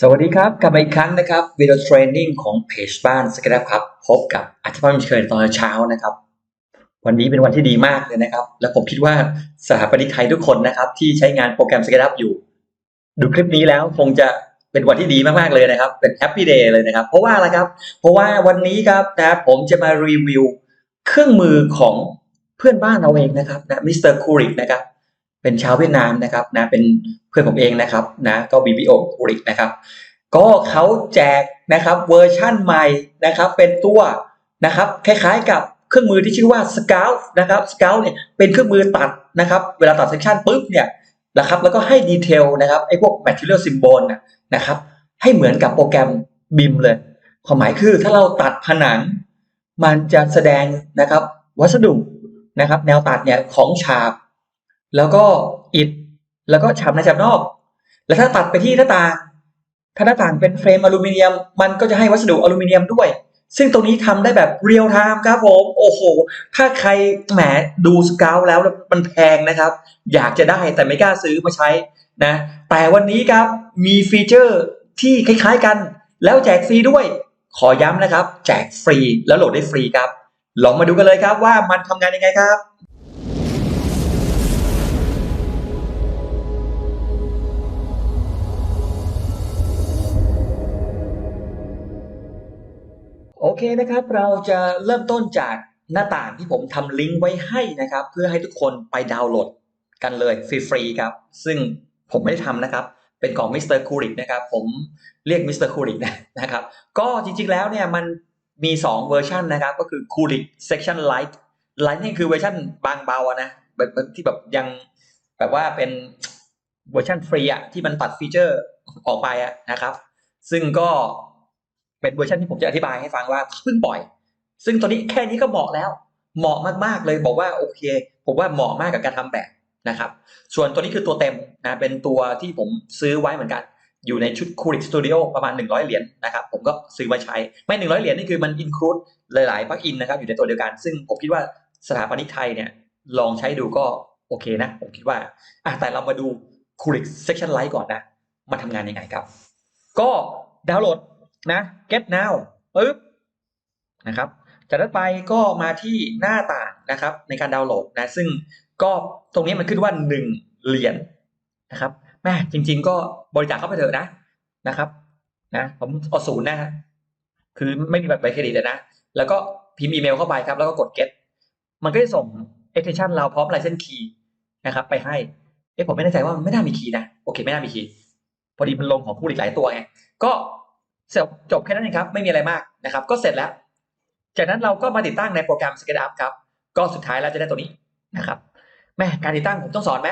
สวัสดีครับ กลับมาอีกครั้งนะครับวิดีโอเทรนนิ่งของเพจบ้านสก e ครับพบกับอาจารย์เชิญตอนเช้านะครับ วันนี้เป็นวันที่ดีมากเลยนะครับ และผมคิดว่าสถาปนิกไทยทุกคนนะครับ ที่ใช้งานโปรแกรมสก e อยู่ ดูคลิปนี้แล้วคงจะเป็นวันที่ดีมากๆเลยนะครับ เป็นแฮปปี้เดย์เลยนะครับ เพราะว่าอะไรครับ เพราะว่าวันนี้ครับนะผมจะมารีวิวเครื่องมือของเพื่อนบ้านเราเองนะครับนะมิสเตอร์คูริกนะครับ เป็นชาวเวียดนามนะครับนะเป็นเพื่อนผมเองนะครับนะก็ BBO คูริกนะครับ ก็เขาแจกนะครับเวอร์ชั่นใหม่นะครับ เป็นตัวนะครับคล้ายๆกับเครื่องมือที่ชื่อว่า Scout นะครับ Scout เนี่ยเป็นเครื่องมือตัดนะครับ เวลาตัดเซ c ชันปุ๊บเนี่ยนะครับแล้วก็ให้ดีเทลนะครับไอ้พวก material symbol นะนะครับ ให้เหมือนกับโปรแกรม BIM เลยความหมายคือถ้าเราตัดผนัง มันจะแสดงนะครับวัสดุนะครับ แนวตัดเนี่ยของฉาบ แล้วก็อิฐแล้วก็ฉาบในฉาบนอก แล้วถ้าตัดไปที่หน้าต่าง ถ้าหน้าต่างเป็นเฟรมอลูมิเนียม มันก็จะให้วัสดุอลูมิเนียมด้วย ซึ่งตรงนี้ทำได้แบบเรียลไทม์ครับผม โอ้โห ถ้าใครแหมดูสเกลแล้วมันแพงนะครับ อยากจะได้แต่ไม่กล้าซื้อมาใช้นะ แต่วันนี้ครับมีฟีเจอร์ที่คล้ายๆกัน แล้วแจกฟรีด้วย ขอย้ำนะครับ แจกฟรีแล้วโหลดได้ฟรีครับ ลองมาดูกันเลยครับว่ามันทำงานยังไงครับ โอเคนะครับ เราจะเริ่มต้นจากหน้าต่างที่ผมทำลิงก์ไว้ให้นะครับ เพื่อให้ทุกคนไปดาวน์โหลดกันเลยฟรีๆครับ ซึ่งผมไม่ได้ทำนะครับ เป็นของมิสเตอร์คูริกนะครับ ผมเรียกมิสเตอร์คูริกนะครับ ก็จริงๆแล้วเนี่ยมันมี 2 เวอร์ชันนะครับ ก็คือ c o o l i c Section Light Light นี่คือเวอร์ชันบางเบาอะนะแบบแบบที่แบบยังแบบว่าเป็นเวอร์ชันฟรีอะที่มันตัดฟีเจอร์ออกไปอะนะครับ ซึ่งก็ เป็นเวอร์ชันที่ผมจะอธิบายให้ฟังว่าเพิ่งปล่อย ซึ่งตัวนี้แค่นี้ก็เหมาะแล้ว เหมาะมากๆเลยบอกว่าโอเค ผมว่าเหมาะมากกับการทำแบบนะครับ ส่วนตัวนี้คือตัวเต็มนะเป็นตัวที่ผมซื้อไว้เหมือนกัน อยู่ในชุด c o o l i c Studio ประมาณ 100 เหรียญนะครับ ผมก็ซื้อมาใช้ ไม่ 100 เหรียญนี่คือมัน include หลายๆปลั๊กอินนะครับอยู่ในตัวเดียวกัน ซึ่งผมคิดว่าสถาปนิกไทยเนี่ยลองใช้ดูก็โอเคนะ ผมคิดว่าอะแต่เรามาดู c o o l i c Section Light ก่อนนะมาทำงานยังไงครับ ก็ดาวน์โหลด นะ get now ปึ๊บนะครับจากนั้นไปก็มาที่หน้าต่างนะครับ ในการดาวน์โหลดนะ ซึ่งก็ตรงนี้มันขึ้นว่า 1 เหรียญนะครับแม่จริง ๆ ก็บริจาคเข้าไปเถอะนะนะครับนะผมเอาศูนย์นะคือไม่มีบัตรเครดิตเลยนะ แล้วก็พิมพ์อีเมลเข้าไปครับ แล้วก็กด get มันก็จะส่ง extension เราพร้อม license key นะครับไปให้เอ๊ะผมไม่แน่ใจว่ามันไม่น่ามีคีย์นะ โอเค ไม่น่ามีคีย์พอดีมันลงของผู้อีกหลายตัวไงก็ เสร็จจบแค่นั้นเองครับ ไม่มีอะไรมากนะครับ ก็เสร็จแล้ว จากนั้นเราก็มาติดตั้งในโปรแกรม SketchUp ครับ ก็สุดท้ายแล้วจะได้ตัวนี้นะครับแม่การติดตั้งผมต้องสอนไหม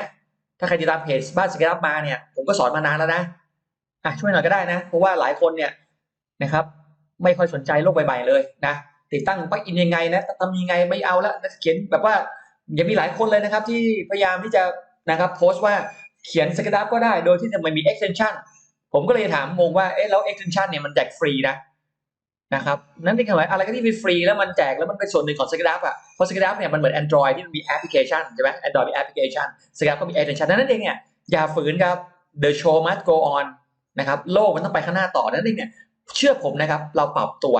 ถ้าใครติดตามเพจบ้าน SketchUp มาเนี่ยผมก็สอนมานานแล้วนะอะช่วยหน่อยก็ได้นะ เพราะว่าหลายคนเนี่ยนะครับไม่ค่อยสนใจโลกใบๆเลยนะติดตั้งปักอินยังไงนะทำยังไงไม่เอาละเขียนแบบว่ายังมีหลายคนเลยนะครับ ที่พยายามที่จะนะครับโพสต์ว่าเขียน SketchUp ก็ได้โดยที่จะไม่มี extension ผมก็เลยถามงงว่าเอ๊ะแล้ว extension เนี่ยมันแจกฟรีนะนะครับนั่นเป็นคำว่าอะไรก็ที่ฟรีแล้วมันแจกแล้วมันเป็นส่วนหนึ่งของ SketchUp อะเพราะ SketchUp เนี่ยมันเหมือน Android ที่มันมีแอปพลิเคชันใช่ไหม Android มีแอปพลิเคชัน SketchUp ก็มี extension นั้นเองเนี่ยอย่าฝืนครับ the show must go on นะครับโลกมันต้องไปข้างหน้าต่อนั่นเองเนี่ยเชื่อผมนะครับเราปรับตัว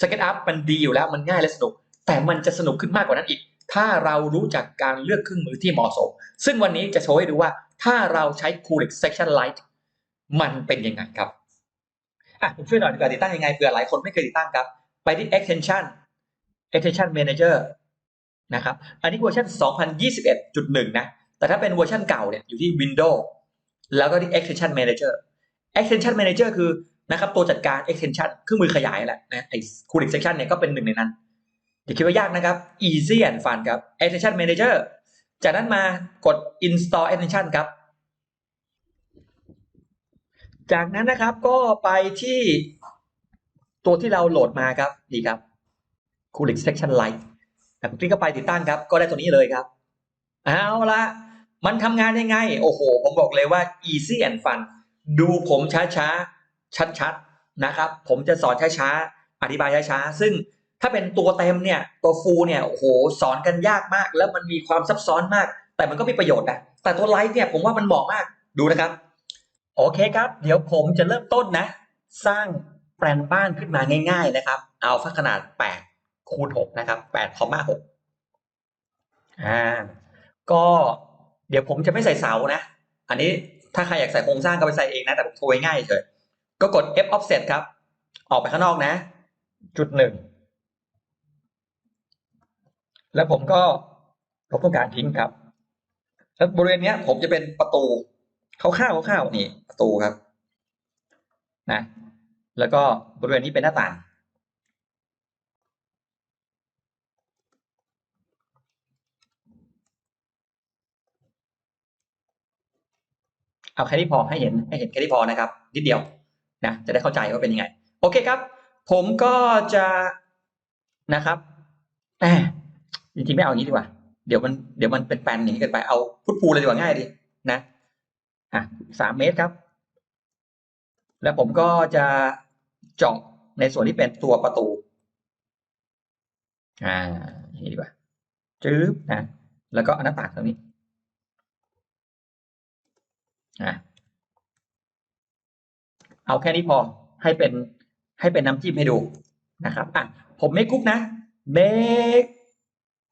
SketchUp มันดีอยู่แล้วมันง่ายและสนุก แต่มันจะสนุกขึ้นมากกว่านั้นอีก ถ้าเรารู้จักการเลือกเครื่องมือที่เหมาะสม ซึ่งวันนี้จะโชว์ให้ดูว่าถ้าเราใช้ Coolix Section Light มันเป็นยังไงครับอะผมช่วยหน่อยดีกว่าติดตั้งยังไงเผื่อหลายคนไม่เคยติดตั้งครับ ไปที่ extension extension manager นะครับ อันนี้เวอร์ชัน2021.1 นะ แต่ถ้าเป็นเวอร์ชันเก่าเนี่ยอยู่ที่ Windows แล้วก็ที่ extension manager extension manager คือนะครับตัวจัดการ extension เครื่องมือขยายแหละนะไอ้ Coolix section เนี่ยก็เป็นหนึ่งในนั้นอย่าคิดว่ายากนะครับ easy and fun ครับ extension manager จากนั้นมากด install extension ครับ จากนั้นนะครับก็ไปที่ตัวที่เราโหลดมาครับนี่ครับ Coolix Section Lite คลิกเข้าไปติดตั้งครับ ก็ได้ตัวนี้เลยครับ เอาละมันทำงานยังไง โอ้โห ผมบอกเลยว่า easy and fun ดูผมช้าๆ ชัดๆ นะครับ ผมจะสอนช้าๆ อธิบายช้าๆ ซึ่งถ้าเป็นตัวเต็มเนี่ย ตัวฟูลเนี่ย โอ้โห สอนกันยากมาก แล้วมันมีความซับซ้อนมาก แต่มันก็มีประโยชน์นะ แต่ตัวไลท์เนี่ยผมว่ามันเหมาะมาก ดูนะครับ โอเคครับ เดี๋ยวผมจะเริ่มต้นนะ สร้างแปลนบ้านขึ้นมาง่าย ๆ นะครับ เอาสักขนาด 8 คูณ 6 นะครับ8คอมมา6อ่าก็เดี๋ยวผมจะไม่ใส่เสานะ อันนี้ถ้าใครอยากใส่โครงสร้างก็ไปใส่เองนะ แต่ผมโชว์ง่ายเฉยก็กด F offset ครับ ออกไปข้างนอกนะ จุดหนึ่งแล้วผมก็ลบตรงกางทิ้งครับ แล้วบริเวณนี้ผมจะเป็นประตู คร่าวๆคร่าวๆนี่ประตูครับนะแล้วก็บริเวณนี้เป็นหน้าต่างเอาแค่นี้พอให้เห็นให้เห็นแค่นี้พอนะครับ นิดเดียวนะจะได้เข้าใจว่าเป็นยังไง โอเคครับ ผมก็จะนะครับแหมจริงๆไม่เอาอย่างนี้ดีกว่า เดี๋ยวมันเดี๋ยวมันเป็นแปลนอย่างนี้เกินไปเอาพุทพูเลยดีกว่าง่ายดีนะ อะสามเมตรครับ แล้วผมก็จะเจาะในส่วนที่เป็นตัวประตู อ่าอย่างนี้ดีกว่าจื๊บนะแล้วก็อาหน้าต่างตรงนี้อะเอาแค่นี้พอให้เป็นให้เป็นน้ำจิ้มให้ดูนะครับอะผมไม่กรุ๊ปนะเมก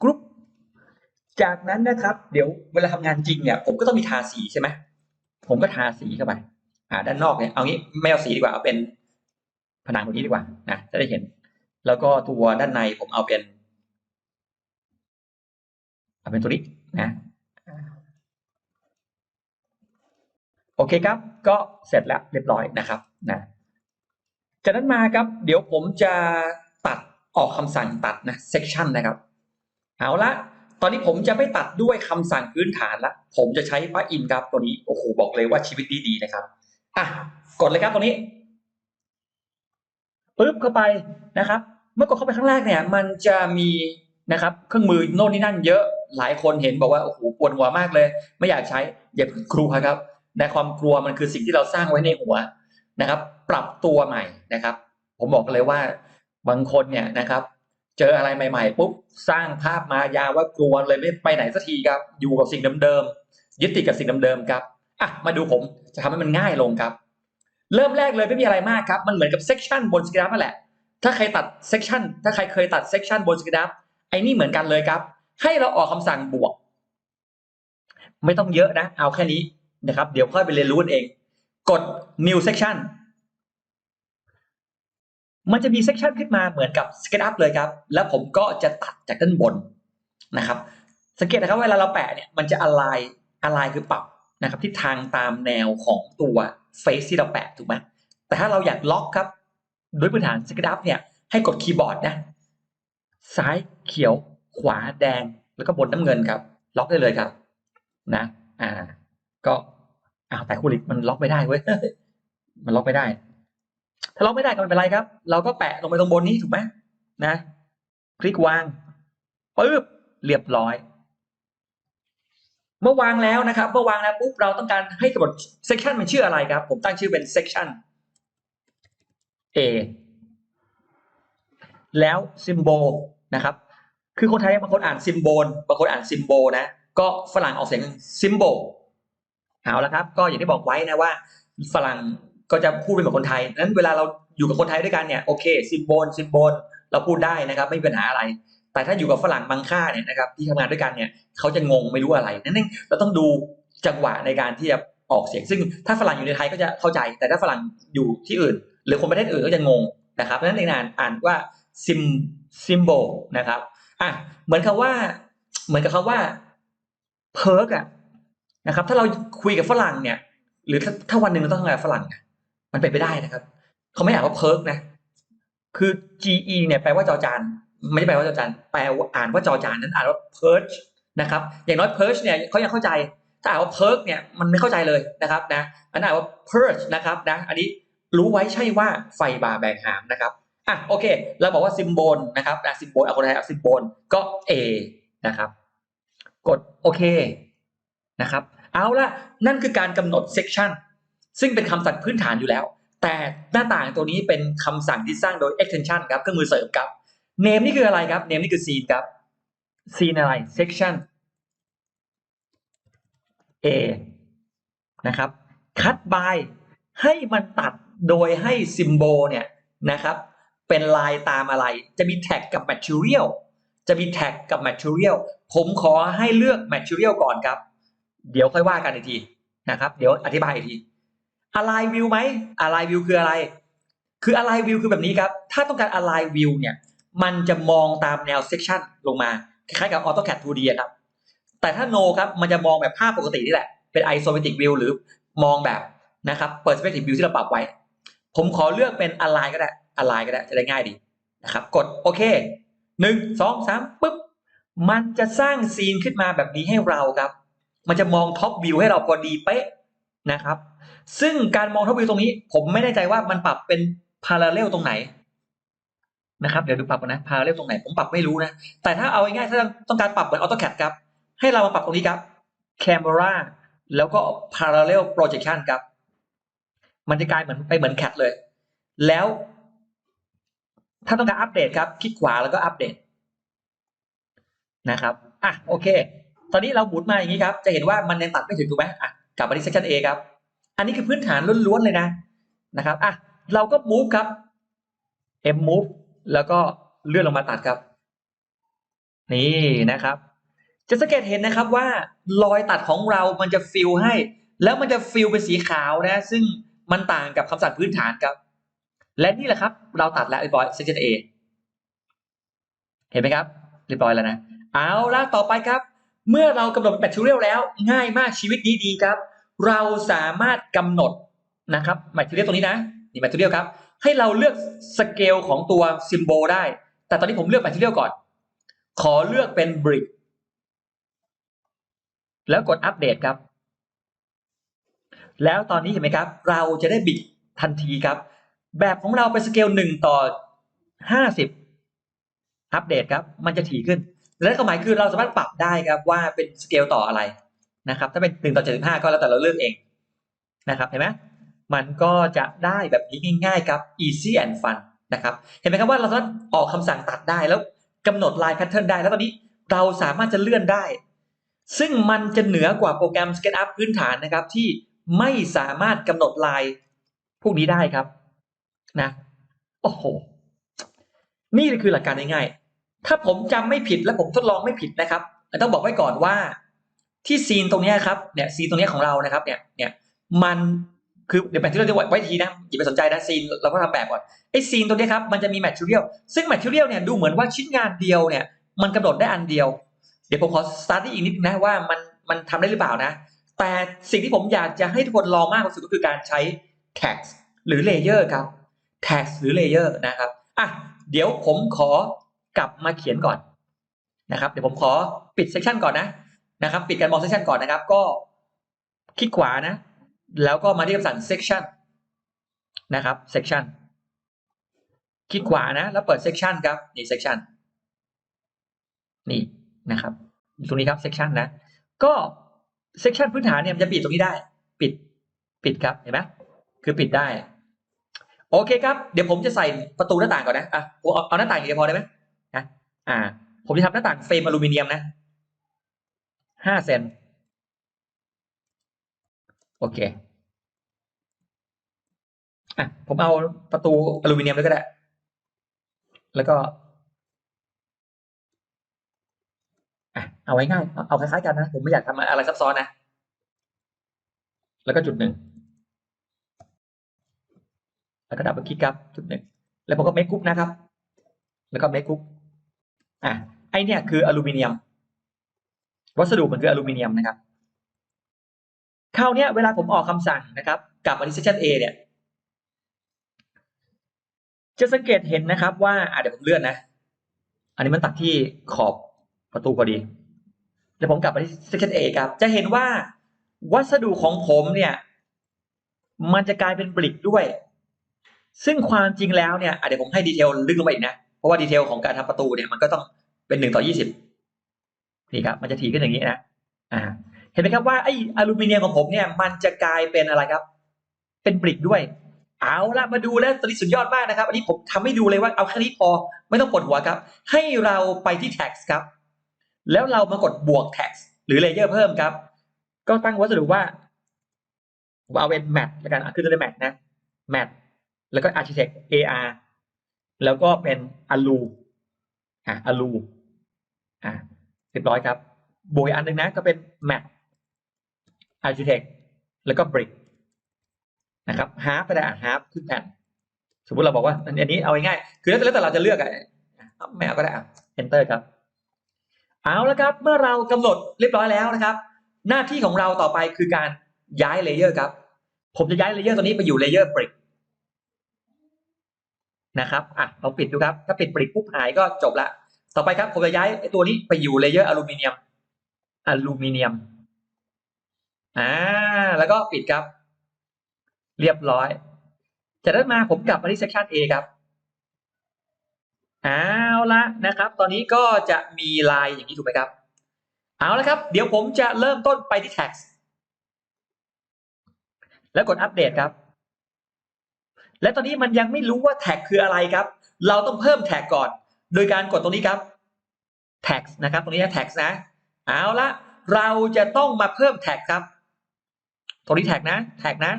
กรุ๊ปจากนั้นนะครับ เดี๋ยวเวลาทำงานจริงเนี่ย ผมก็ต้องมีทาสีใช่ไหม ผมก็ทาสีเข้าไปอ่าด้านนอกเนี่ยเอางี้ไม่เอาสีดีกว่าเอาเป็นผนังตรงนี้ดีกว่านะจะได้เห็น แล้วก็ตัวด้านในผมเอาเป็นเอาเป็นตัวนี้นะโอเคครับ ก็เสร็จแล้วเรียบร้อยนะครับนะจากนั้นมาครับ เดี๋ยวผมจะตัดออกคำสั่งตัดนะ section นะครับ เอาละ ตอนนี้ผมจะไม่ตัดด้วยคำสั่งพื้นฐานละ ผมจะใช้ป้าอินครับตัวนี้ โอ้โห บอกเลยว่าชีวิตดีๆนะครับ อะ กดเลยครับตรงนี้ปึ๊บเข้าไปนะครับ เมื่อกดเข้าไปข้งแรกเนี่ย มันจะมีนะครับ เครื่องมือโน่นนี่นั่นเยอะ หลายคนเห็นบอกว่า โอ้โห ปวดหัวมากเลย ไม่อยากใช้ อย่าเพิ่งกลัวครับ ในความกลัวมันคือสิ่งที่เราสร้างไว้ในหัวนะครับ ปรับตัวใหม่นะครับ ผมบอกเลยว่า บางคนเนี่ยนะครับ เจออะไรใหม่ๆปุ๊บสร้างภาพมายาว่ากลัวเลยไม่ไปไหนสักทีครับ อยู่กับสิ่งเดิมๆยึดติดกับสิ่งเดิมๆครับอะมาดูผมจะทำให้มันง่ายลงครับ เริ่มแรกเลยไม่มีอะไรมากครับ มันเหมือนกับเซกชันบนสกราฟนั่นแหละ ถ้าใครตัดเซกชันถ้าใครเคยตัดเซกชันบนสกราฟไอ้นี่เหมือนกันเลยครับ ให้เราออกคำสั่งบวก ไม่ต้องเยอะนะ เอาแค่นี้นะครับ เดี๋ยวค่อยไปเรียนรู้เอง กด new section มันจะมีเซกชันขึ้นมาเหมือนกับ SketchUp เลยครับ แล้วผมก็จะตัดจากด้านบนนะครับ สังเกตนะครับเวลาเราแปะเนี่ยมันจะ align align คือปรับนะครับทิศทางตามแนวของตัว face ที่เราแปะถูกไหมแต่ถ้าเราอยากล็อกครับโดยพื้นฐาน SketchUp เนี่ยให้กดคีย์บอร์ดนะซ้ายเขียวขวาแดงแล้วก็บนน้ำเงินครับ ล็อกได้เลยครับนะ อ่า ก็อ้าวแต่คูลิกมันล็อกไม่ได้เว้ยมันล็อกไม่ได้ ถ้าล็อกไม่ได้ก็ไม่เป็นไรครับ เราก็แปะลงไปตรงบนนี้ถูกไหมนะ คลิกวางปึ๊บเรียบร้อย เมื่อวางแล้วนะครับ เมื่อวางแล้วปุ๊บเราต้องการให้กำหนดเซกชันมันชื่ออะไรครับ ผมตั้งชื่อเป็นเซกชัน A แล้วซิมโบลนะครับ คือคนไทยบางคนอ่านซิมโบลบางคนอ่านซิมโบนะ ก็ฝรั่งออกเสียงซิมโบลเอาละครับ ก็อย่างที่บอกไว้นะว่าฝรั่ง ก็จะพูดเป็นแบบคนไทยนั้นเวลาเราอยู่กับคนไทยด้วยกันเนี่ยโอเคซิมโบลซิมโบลเราพูดได้นะครับไม่มีปัญหาอะไร แต่ถ้าอยู่กับฝรั่งบางค่าเนี่ยนะครับที่ทำงานด้วยกันเนี่ยเขาจะงงไม่รู้อะไรนั่นเองเราต้องดูจังหวะในการที่จะออกเสียง ซึ่งถ้าฝรั่งอยู่ในไทยก็จะเข้าใจ แต่ถ้าฝรั่งอยู่ที่อื่น หรือคนประเทศอื่นก็จะงงนะครับนั่นเองอ่านอ่านว่าซิมซิมโบนะครับอะเหมือนคำว่า เหมือนกับคำว่าเพิร์กอะนะครับ ถ้าเราคุยกับฝรั่งเนี่ย หรือถ้าวันหนึ่งเราต้องทำงานฝรั่ง มันเป็นไปได้นะครับเขาไม่อ่านว่าเพิร์กนะ คือ ge เนี่ยแปลว่าจอจานไม่ได้แปลว่าจอจานแปลว่าอ่านว่าจอจานนั้นอ่านว่า purge นะครับ อย่างน้อย purge เนี่ยเขายังเข้าใจ ถ้าอ่านว่า perk เนี่ยมันไม่เข้าใจเลยนะครับนะมันอ่านว่า purge นะครับนะอันนี้รู้ไว้ใช่ว่าไฟบาแบ่งหามนะครับอะโอเค เราบอกว่าซิมโบลนะครับนะซิมโบลเอาคนไทยเอาซิมโบลก็ A นะครับ กดโอเคนะครับ เอาละนั่นคือการกำหนด section ซึ่ ซึ่งเป็นคำสั่งพื้นฐานอยู่แล้ว แต่หน้าต่างตัวนี้เป็นคำสั่งที่สร้างโดย extension ครับเครื่องมือเสริมครับ name นี่คืออะไรครับ name นี่คือ scene ครับ scene อะไร section A นะครับ cut by ให้มันตัดโดยให้ซิมโบลเนี่ยนะครับ เป็นลายตามอะไร จะมีแท็กกับ material จะมีแท็กกับ material ผมขอให้เลือก material ก่อนครับ เดี๋ยวค่อยว่ากันอีกทีนะครับ เดี๋ยวอธิบายอีกที align view ไหม align view คืออะไร คือ align view คือแบบนี้ครับ ถ้าต้องการ align view เนี่ย มันจะมองตามแนว section ลงมา คล้ายๆกับ AutoCAD 2D ครับ แต่ถ้า no ครับ มันจะมองแบบภาพปกตินี่แหละ เป็น isometric view หรือมองแบบนะครับ perspective view ที่เราปรับไว้ ผมขอเลือกเป็น align ก็ได้ align ก็ได้ จะได้ง่ายดีนะครับ กดโอเคหนึ่งสองสามปุ๊บ มันจะสร้างซีนขึ้นมาแบบนี้ให้เราครับ มันจะมองท็อปวิวให้เราพอดีเป๊ะนะครับ ซึ่งการมองท็อปวิวตรงนี้ ผมไม่แน่ใจว่ามันปรับเป็นพาราเรลตรงไหนนะครับเดี๋ยวดูปรับนะพาราเรลตรงไหนผมปรับไม่รู้นะ แต่ถ้าเอาง่ายๆถ้าต้องการปรับเหมือน AutoCAD ครับ ให้เรามาปรับตรงนี้ครับ Camera แล้วก็ Parallel Projection ครับ มันจะกลายเหมือนไปเหมือน CAD เลย แล้ว ถ้าต้องการอัปเดตครับ คลิกขวาแล้วก็อัปเดตนะครับอะโอเค ตอนนี้เราหมุนมาอย่างนี้ครับ จะเห็นว่ามันยังตัดไม่ถึงถูกไหมอะกลับมาที่ section A ครับ อันนี้คือพื้นฐานล้วนๆเลยนะนะครับอะเราก็ move ครับ M move แล้วก็เลื่อนลงมาตัดครับ นี่นะครับ จะสังเกตเห็นนะครับว่ารอยตัดของเรามันจะฟิลให้ แล้วมันจะฟิลเป็นสีขาวนะ ซึ่งมันต่างกับคำสั่งพื้นฐานครับ และนี่แหละครับ เราตัดแล้วเรียบร้อย section A เห็นไหมครับ เรียบร้อยแล้วนะ เอาละต่อไปครับ เมื่อเรากำหนดเป็นแมทเทียลแล้ว ง่ายมากชีวิตนี้ดีครับ เราสามารถกำหนดนะครับแมทเทียลตรงนี้นะนี่แมทเทียลครับ ให้เราเลือกสเกลของตัวซิมโบลได้ แต่ตอนนี้ผมเลือกแมทเทียลก่อน ขอเลือกเป็นบริกแล้วกดอัปเดตครับ แล้วตอนนี้เห็นไหมครับ เราจะได้บิดทันทีครับ แบบของเราเป็นสเกลหนึ่งต่อห้าสิบอัปเดตครับ มันจะถี่ขึ้น และความหมายคือเราสามารถปรับได้ครับว่าเป็นสเกลต่ออะไร นะครับถ้าเป็นหนึ่งต่อเจ็ดสิบห้าก็แล้วแต่เราเลือกเองนะครับเห็นไหมมันก็จะได้แบบนี้ง่ายๆครับ easy and fun นะครับเห็นไหมครับว่าเราสามารถออกคำสั่งตัดได้แล้วกำหนดลายแพทเทิร์นได้แล้วตอนนี้เราสามารถจะเลื่อนได้ ซึ่งมันจะเหนือกว่าโปรแกรม SketchUp พื้นฐานนะครับ ที่ไม่สามารถกำหนดลายพวกนี้ได้ครับนะโอ้โหนี่คือหลักการง่ายๆถ้าผมจำไม่ผิดและผมทดลองไม่ผิดนะครับต้องบอกไว้ก่อนว่า ที่ซีนตรงนี้ครับเนี่ยซีนตรงนี้ของเรานะครับเนี่ยเนี่ยมันคือเดี๋ยวแมทเทียลจะไว้ทีนะอย่าไปสนใจนะซีนเราก็ทำแบบก่อนไอ้ซีนตรงนี้ครับมันจะมีแมทเทียลซึ่งแมทเทียลเนี่ยดูเหมือนว่าชิ้นงานเดียวเนี่ยมันกำหนดได้อันเดียว เดี๋ยวผมขอสตาร์ทอีกนิดนึงนะว่ามันมันทำได้หรือเปล่านะ แต่สิ่งที่ผมอยากจะให้ทุกคนลองมากที่สุดก็คือการใช้ tax หรือ layer ครับ tax หรือ layer นะครับอะเดี๋ยวผมขอกลับมาเขียนก่อนนะครับ เดี๋ยวผมขอปิด section ก่อนนะ นะครับ ปิดการมอง section ก่อนนะครับ ก็คลิกขวานะ แล้วก็มาที่คำสั่ง section นะครับ section คลิกขวานะ แล้วเปิด section ครับ นี่ section นี่นะครับตรงนี้ครับ section นะ ก็ section พื้นฐานเนี่ยมันจะปิดตรงนี้ได้ ปิด ปิดครับ เห็นไหมคือปิดได้ โอเคครับ เดี๋ยวผมจะใส่ประตูหน้าต่างก่อนนะ อะ เอาเอาหน้าต่างอย่างเดียวพอได้ไหมนะ อ่า ผมจะทำหน้าต่างเฟรมอลูมิเนียมนะ ห้าเซนโอเคอะผมเอาประตูอลูมิเนียมเลยก็ได้ แล้วก็อะเอาไว้ง่าย เอาคล้ายๆกันนะ ผมไม่อยากทำอะไรซับซ้อนนะ แล้วก็จุดหนึ่ง แล้วก็ดับเบิลคลิกครับ จุดหนึ่ง แล้วผมก็เมคกรุ๊ปนะครับ แล้วก็เมคกรุ๊ปอะไอเนี่ยคืออลูมิเนียม วัสดุมันคืออลูมิเนียมนะครับคราวนี้เวลาผมออกคำสั่งนะครับกลับมาที่ section A เนี่ย จะสังเกตเห็นนะครับว่าอะเดี๋ยวผมเลื่อนนะ อันนี้มันตัดที่ขอบประตูพอดี เดี๋ยวผมกลับมาที่ section A ครับ จะเห็นว่าวัสดุของผมเนี่ย มันจะกลายเป็นบริกด้วย ซึ่งความจริงแล้วเนี่ยอะเดี๋ยวผมให้ดีเทลลึกลงไปอีกนะ เพราะว่าดีเทลของการทำประตูเนี่ยมันก็ต้องเป็นหนึ่งต่อยี่สิบ นี่ครับมันจะถี่ขึ้นอย่างนี้นะอ่าเห็นไหมครับว่าไอ้อลูมิเนียมของผมเนี่ยมันจะกลายเป็นอะไรครับ เป็นบริกด้วย เอาละมาดูแล้วตอนนี้สุดยอดมากนะครับ อันนี้ผมทำให้ดูเลยว่าเอาแค่นี้พอไม่ต้องปวดหัวครับ ให้เราไปที่ tax ครับ แล้วเรามากดบวก tax หรือ layer เพิ่มครับ ก็ตั้งวัสดุว่าเอาเป็น mat แล้วกันอะขึ้นด้วย mat นะ mat แล้วก็ architect AR แล้วก็เป็น alu อะ alu อะ เรียบร้อยครับ บวกอีกอันหนึ่งนะก็เป็น mat architect แล้วก็ brick นะครับ half ก็ได้อะ half ขึ้นแผ่นสมมติเราบอกว่าอันนี้เอาง่ายๆคือแล้วแต่เราจะเลือกอะไม่เอาก็ได้อะ enter ครับ เอาแล้วครับ เมื่อเรากำหนดเรียบร้อยแล้วนะครับ หน้าที่ของเราต่อไปคือการย้ายเลเยอร์ครับ ผมจะย้ายเลเยอร์ตัวนี้ไปอยู่เลเยอร์ brick นะครับ อะลองปิดดูครับ ถ้าปิด brick ปุ๊บหายก็จบละ ต่อไปครับผมจะย้ายไอ้ตัวนี้ไปอยู่เลเยอร์อลูมิเนียมอลูมิเนียมอ่าแล้วก็ปิดครับ เรียบร้อย จากนั้นมาผมกลับมาที่ section A ครับเอาละนะครับ ตอนนี้ก็จะมีลายอย่างนี้ถูกไหมครับ เอาละครับ เดี๋ยวผมจะเริ่มต้นไปที่ tax แล้วกดอัปเดตครับ และตอนนี้มันยังไม่รู้ว่า tag คืออะไรครับ เราต้องเพิ่ม tag ก่อน โดยการกดตรงนี้ครับ tax นะครับ ตรงนี้ tax นะ เอาละเราจะต้องมาเพิ่ม tag ครับ ตรงนี้ tag นะ tag นะ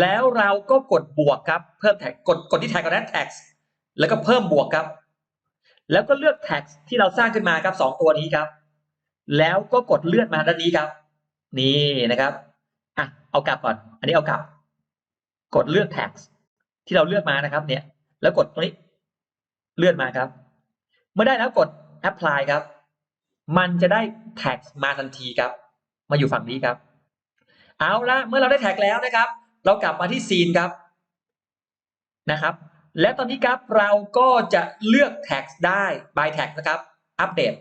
แล้วเราก็กดบวกครับ เพิ่ม tag กดกดที่ tag ก่อนนะ tax แล้วก็เพิ่มบวกครับ แล้วก็เลือก tax ที่เราสร้างขึ้นมาครับสองตัวนี้ครับ แล้วก็กดเลื่อนมาด้านนี้ครับ นี่นะครับอะเอากลับก่อน อันนี้เอากลับ กดเลือก tax ที่เราเลือกมานะครับ เนี่ย แล้วกดตรงนี้ เลื่อนมาครับ เมื่อได้แล้วกด apply ครับ มันจะได้ tax มาทันทีครับ มาอยู่ฝั่งนี้ครับ เอาละเมื่อเราได้ tag แล้วนะครับ เรากลับมาที่ scene ครับนะครับ และตอนนี้ครับเราก็จะเลือก tax ได้ by tax นะครับ อัปเดต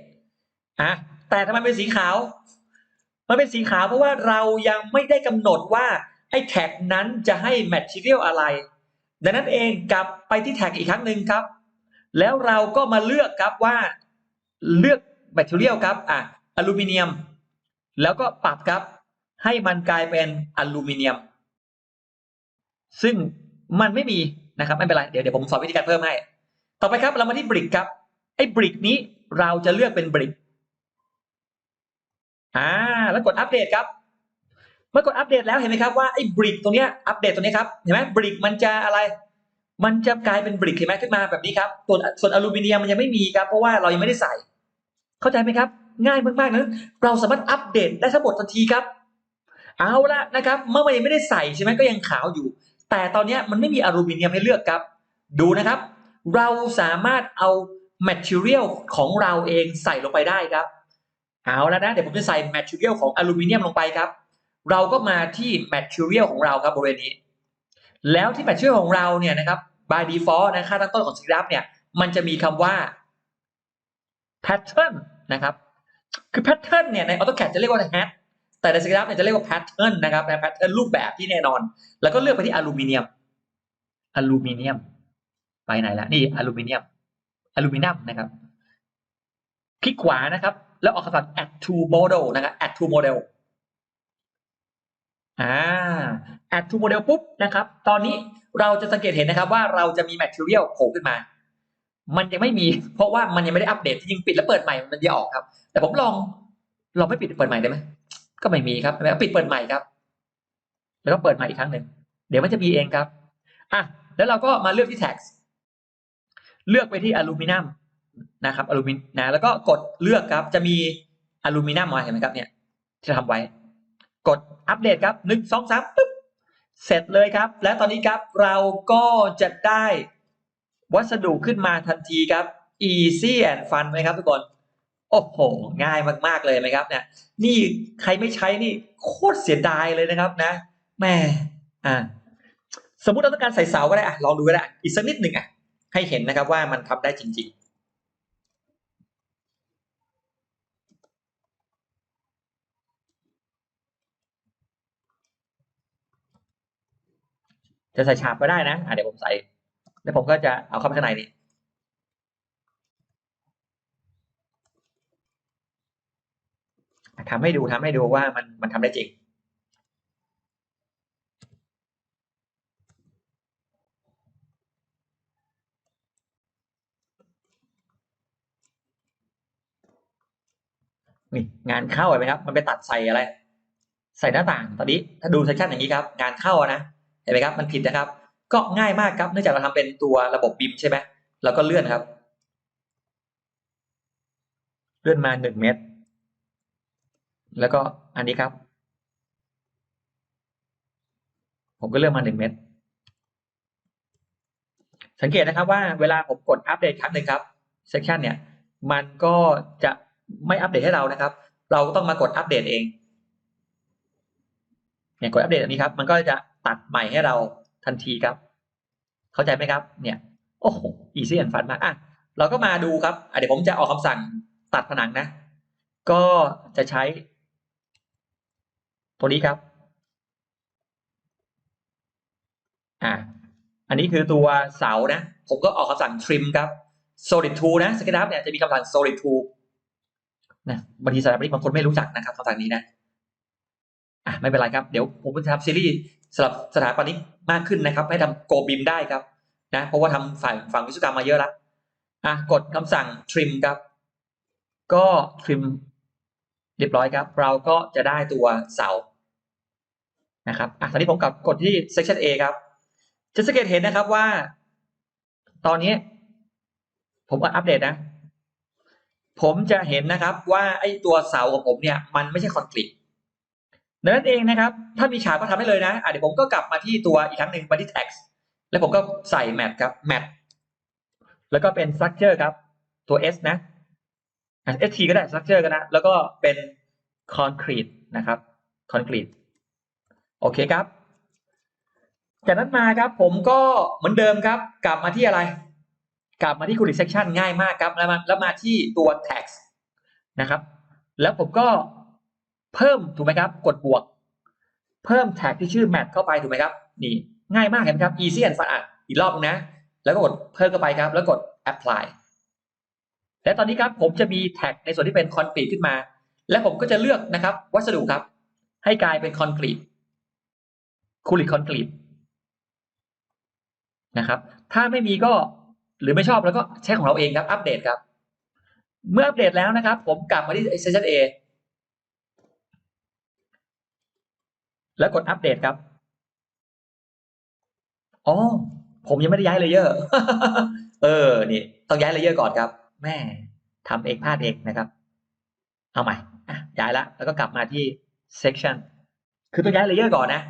อะแต่ทำไมเป็นสีขาว มันเป็นสีขาวเพราะว่าเรายังไม่ได้กำหนดว่าไอ้แท็กนั้นจะให้ material อะไร ดังนั้นเองกลับไปที่แท็กอีกครั้งหนึ่งครับ แล้วเราก็มาเลือกครับว่าเลือก material ครับอะอลูมิเนียม แล้วก็ปรับครับ ให้มันกลายเป็นอลูมิเนียม ซึ่งมันไม่มีนะครับไม่เป็นไรเดี๋ยวเดี๋ยวผมสอนวิธีการเพิ่มให้ ต่อไปครับเรามาที่บริกครับไอ้บริกนี้เราจะเลือกเป็นบริกอ่าแล้วกดอัปเดตครับ เมื่อกดอัปเดตแล้วเห็นไหมครับว่าไอ้บริกตรงเนี้ยอัปเดตตรงนี้ครับเห็นไหมบริกมันจะอะไร มันจะกลายเป็นบริกเห็นไหมขึ้นมาแบบนี้ครับ ส่วนส่วนอลูมิเนียมมันยังไม่มีครับ เพราะว่าเรายังไม่ได้ใส่ เข้าใจไหมครับ ง่ายมากๆนั้น เราสามารถอัปเดตได้ทั้งหมดทันทีครับ เอาละนะครับ เมื่อมันยังไม่ได้ใส่ใช่ไหมก็ยังขาวอยู่ แต่ตอนนี้มันไม่มีอลูมิเนียมให้เลือกครับ ดูนะครับ เราสามารถเอา material ของเราเองใส่ลงไปได้ครับ เอาแล้วนะ เดี๋ยวผมจะใส่ material ของอลูมิเนียมลงไปครับ เราก็มาที่ material ของเราครับบริเวณนี้ แล้วที่ material ของเราเนี่ยนะครับ by default นะค่าตั้งต้นของ Script เนี่ย มันจะมีคำว่า pattern นะครับ คือ pattern เนี่ยใน AutoCAD จะเรียกว่า hat แต่ใน Script เนี่ยจะเรียกว่า pattern นะครับใน pattern รูปแบบที่แน่นอน แล้วก็เลือกไปที่อลูมิเนียม อลูมิเนียม ไปไหนละนี่อลูมิเนียม อลูมิเนียมนะครับ คลิกขวานะครับ แล้วออกคำสั่ง add to model นะครับ add to model อ่า add to model ปุ๊บนะครับ ตอนนี้ เราจะสังเกตเห็นนะครับว่าเราจะมี material โผล่ขึ้นมา มันยังไม่มี เพราะว่ามันยังไม่ได้อัปเดตจริงปิดแล้วเปิดใหม่มันจะออกครับ แต่ผมลองลองไม่ปิดเปิดใหม่ได้ไหมก็ไม่มีครับปิดเปิดใหม่ครับ แล้วก็เปิดใหม่อีกครั้งหนึ่งเดี๋ยวมันจะมีเองครับอะแล้วเราก็มาเลือกที่ tax เลือกไปที่อลูมิเนียมนะครับอลูมินนะแล้วก็กดเลือกครับ จะมีอลูมิเนียมมาเห็นไหมครับเนี่ยที่ทำไว้ กดอัปเดตครับหนึ่งสองสามปึ๊บ เสร็จเลยครับ และตอนนี้ครับเราก็จะได้วัสดุขึ้นมาทันทีครับ easy and fun ไหมครับทุกคนโอ้โห ง่ายมาก ๆ เลยไหมครับเนี่ย นี่ใครไม่ใช้นี่โคตรเสียดายเลยนะครับนะแม่อ่าสมมุติเราต้องการใส่เสาก็ได้อะลองดูก็ได้อีกสักนิดหนึ่งอะให้เห็นนะครับว่ามันทำได้จริง ๆ จะใส่ฉาบก็ได้นะอะเดี๋ยวผมใส่ แล้วผมก็จะเอาเข้าไปข้างในนี่ทำให้ดูทำให้ดูว่ามันมันทำได้จริง นี่งานเข้าเห็นไหมครับ มันไปตัดใส่อะไร ใส่หน้าต่าง ตอนนี้ ถ้าดูเซสชันอย่างนี้ครับ งานเข้านะ เห็นไหมครับมันผิดนะครับ ก็ง่ายมากครับเนื่องจากเราทำเป็นตัวระบบบิมใช่ไหมเราก็เลื่อนครับ เลื่อนมาหนึ่งเมตร แล้วก็อันนี้ครับ ผมก็เลื่อนมาหนึ่งเมตร สังเกตนะครับว่าเวลาผมกดอัปเดตครั้งหนึ่งครับเซสชันเนี่ยมันก็จะไม่อัปเดตให้เรานะครับ เราก็ต้องมากดอัปเดตเองเนี่ยกดอัปเดตอันนี้ครับ มันก็จะ ตัดใหม่ให้เราทันทีครับ เข้าใจไหมครับ เนี่ย โอ้โหอีซี่แอนฟันมากอะเราก็มาดูครับเดี๋ยวผมจะออกคำสั่งตัดผนังนะ ก็จะใช้ ตัวนี้ครับ อ่า อันนี้คือตัวเสานะ ผมก็ออกคำสั่ง trim ครับ solid tool นะ SketchUp เนี่ยจะมีคำสั่ง solid tool นะบางทีสถาปนิกบางคนไม่รู้จักนะครับคำสั่งนี้นะอะไม่เป็นไรครับ เดี๋ยวผมจะทำซีรีส์ สำหรับสถาปนิกมากขึ้นนะครับ ให้ทำโกบิมได้ครับนะเพราะว่าทำฝั่งฝั่งวิศวกรรมมาเยอะแล้วอะกดคำสั่ง trim ครับ ก็ trim เรียบร้อยครับ เราก็จะได้ตัวเสานะครับอะตอนนี้ผมกลับกดที่ section A ครับ จะสังเกตเห็นนะครับว่า ตอนนี้ ผมอัปเดตนะ ผมจะเห็นนะครับว่าไอ้ตัวเสาของผมเนี่ย มันไม่ใช่คอนกรีต ดังนั้นเองนะครับ ถ้ามีฉากก็ทำได้เลยนะอะเดี๋ยวผมก็กลับมาที่ตัวอีกครั้งหนึ่งมาที่ text แล้วผมก็ใส่ mat ครับ mat แล้วก็เป็น structure ครับ ตัว s นะอะ st ก็ได้ structure ก็นะ แล้วก็เป็น concrete นะครับ concrete โอเคครับ จากนั้นมาครับผมก็เหมือนเดิมครับ กลับมาที่อะไร กลับมาที่ Grid Section ง่ายมากครับ แล้วมาแล้วมาที่ตัว Text นะครับ แล้วผมก็ เพิ่มถูกไหมครับ กดบวก เพิ่มแท็กที่ชื่อ mat เข้าไปถูกไหมครับ นี่ง่ายมากเห็นไหมครับ easy and fast อะอีกรอบนะ แล้วก็กดเพิ่มเข้าไปครับ แล้วกด apply และตอนนี้ครับผมจะมีแท็กในส่วนที่เป็นคอนกรีตขึ้นมา และผมก็จะเลือกนะครับ วัสดุครับ ให้กลายเป็นคอนกรีตคูลิคอนกรีตนะครับ ถ้าไม่มีก็หรือไม่ชอบแล้วก็ใช้ของเราเองครับ อัปเดตครับ เมื่ออัปเดตแล้วนะครับ ผมกลับมาที่ Section A แล้วกดอัปเดตครับ อ๋อ ผมยังไม่ได้ย้ายเลเยอร์ เออ นี่ ต้องย้ายเลเยอร์ก่อนครับ แม่ทำเองพลาดเองนะครับ เอาใหม่ย้ายละ แล้วก็กลับมาที่ section คือต้องย้ายเลเยอร์ก่อนนะ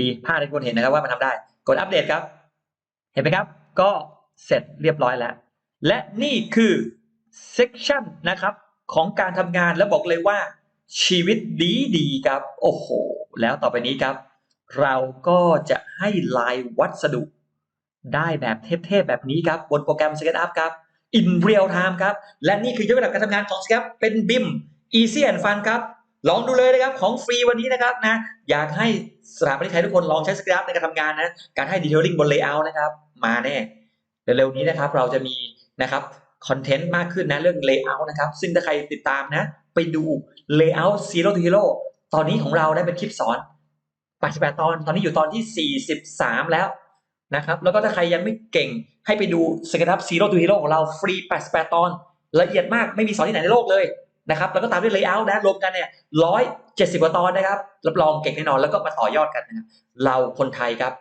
ดีพลาดให้คนเห็นนะครับว่ามันทำได้ กดอัปเดตครับ เห็นไหมครับ ก็เสร็จเรียบร้อยแล้ว และนี่คือ section นะครับ ของการทำงานแล้วบอกเลยว่า ชีวิตดีดีครับ โอ้โห แล้วต่อไปนี้ครับ เราก็จะให้ลายวัสดุ ได้แบบเทพๆแบบนี้ครับ บนโปรแกรม SketchUp ครับ in real time ครับ และนี่คือยกระดับการทำงานของ SketchUp เป็น BIM easy and fun ครับ ลองดูเลยนะครับ ของฟรีวันนี้นะครับนะ อยากให้สถาปนิกไทยทุกคนลองใช้ SketchUp ในการทำงานนะ การให้ detailing บน layout นะครับ มาแน่ เร็วๆนี้นะครับ เราจะมีนะครับ คอนเทนต์มากขึ้นนะเรื่อง layout นะครับ ซึ่งถ้าใครติดตามนะ ไปดู layout zero to hero ตอนนี้ของเราได้เป็นคลิปสอน88ตอน ตอนนี้อยู่ตอนที่ 43 แล้วนะครับ แล้วก็ถ้าใครยังไม่เก่งให้ไปดู SketchUp Zero to Hero ของเราฟรี88ตอน ละเอียดมากไม่มีสอนที่ไหนในโลกเลยนะครับ แล้วก็ตามด้วย layout นะรวมกันเนี่ย170 กว่าตอนนะครับ รับรองเก่งแน่นอน แล้วก็มาต่อยอดกันนะครับ เราคนไทยครับ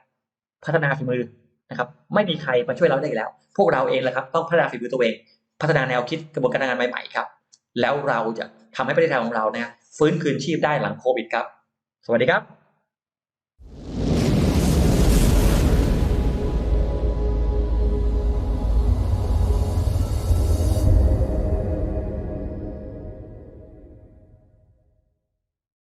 พัฒนาฝีมือ นะครับไม่มีใครมาช่วยเราได้อีกแล้ว พวกเราเองแหละครับต้องพัฒนาฝีมือตัวเอง พัฒนาแนวคิดกระบวนการทำงานใหม่ๆครับ แล้วเราจะทำให้ประเทศไทยของเราเนี่ยฟื้นคืนชีพได้หลังโควิดครับ สวัสดีครับ